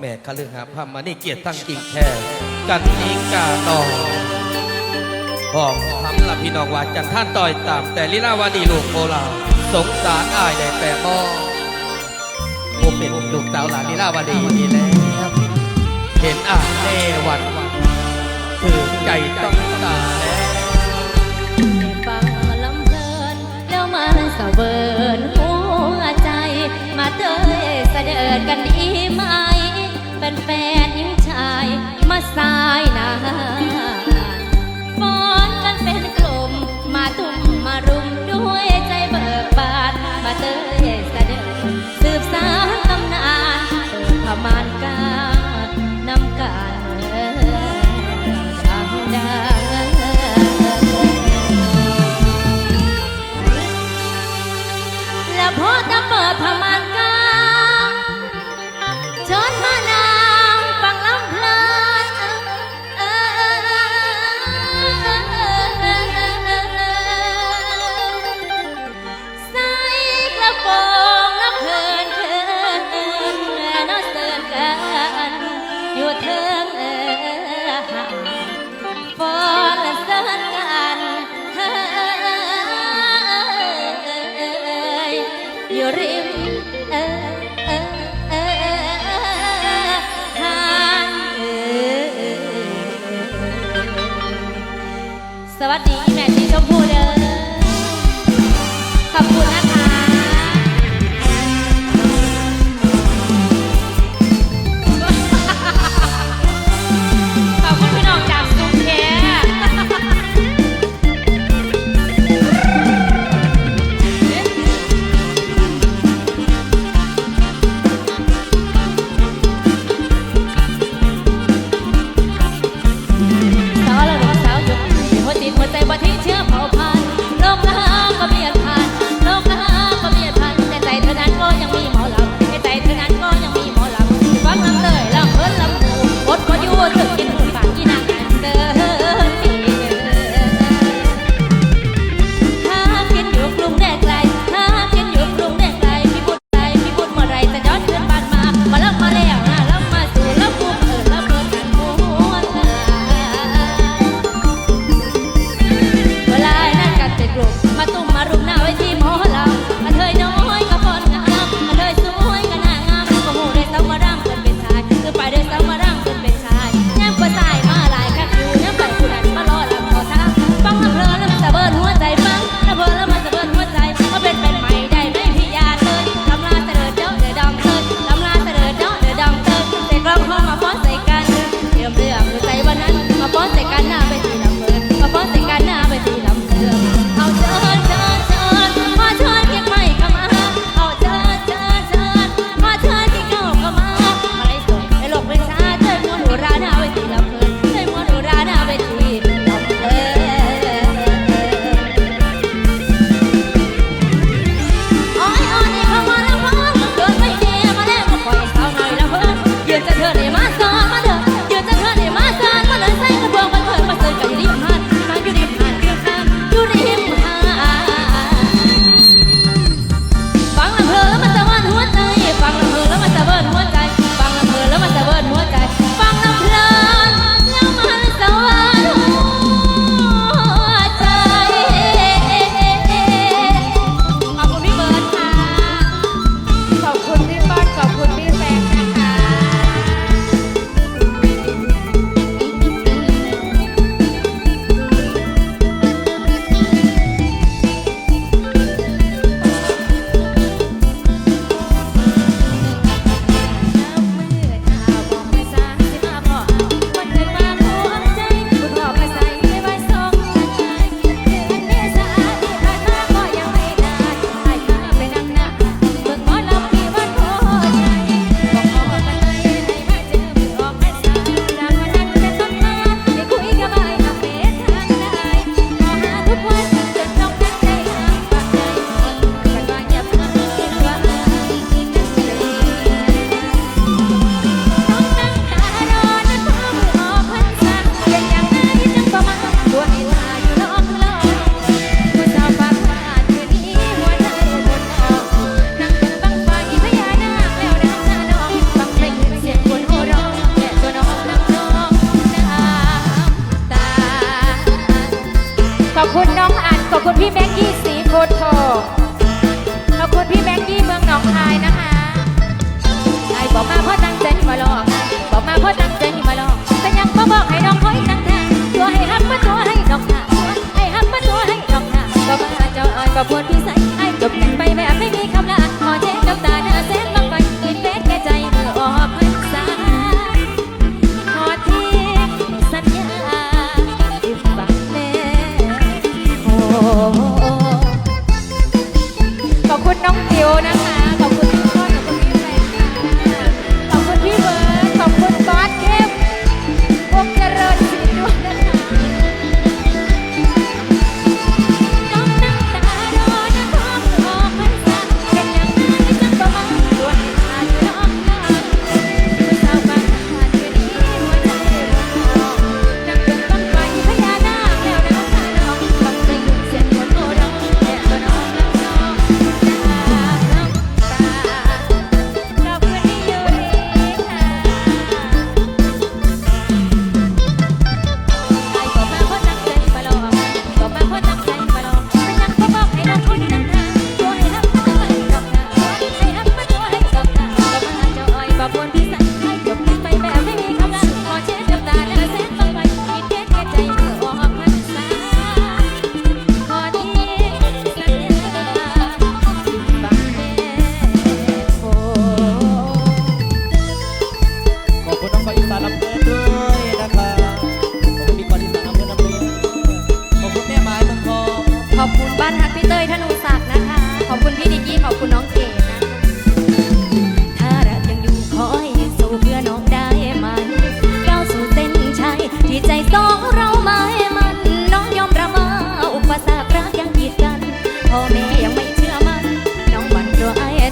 แม่คาเลือหาพามานี่เกียรติตั้งกิ่งแท้กันนี้กาต่อบอกทำละพี่น้องว่าจันท่านต่อยตาม แต่ลีลาวาดีลูกโคลาสงสารอายได้แต่พ่อผมเป็นลูกสาวหลานลีลาวาดีนี่แล้วเห็นอายเนวันถือใจต้องตาย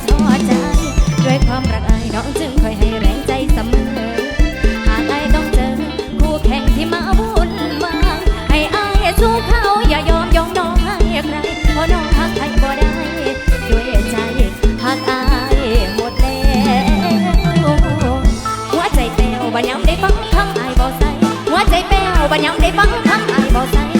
ท้อใจ ด้วยความรักอายน้องจึงคอยให้แรงใจเสมอ หากอายต้องเจอ คู่แข่งที่มาบุญมายให้อายสู้เขาอย่ายอมยอมน้องให้ใครเพราะน้องหักใครบ่ได้ ด้วยใจหากอายหมดแล้วหัวใจแป้วบัดยามได้ฟังคำอายบ่ใสหัวใจแป้วบัดยามได้ฟังคำอายบ่ใส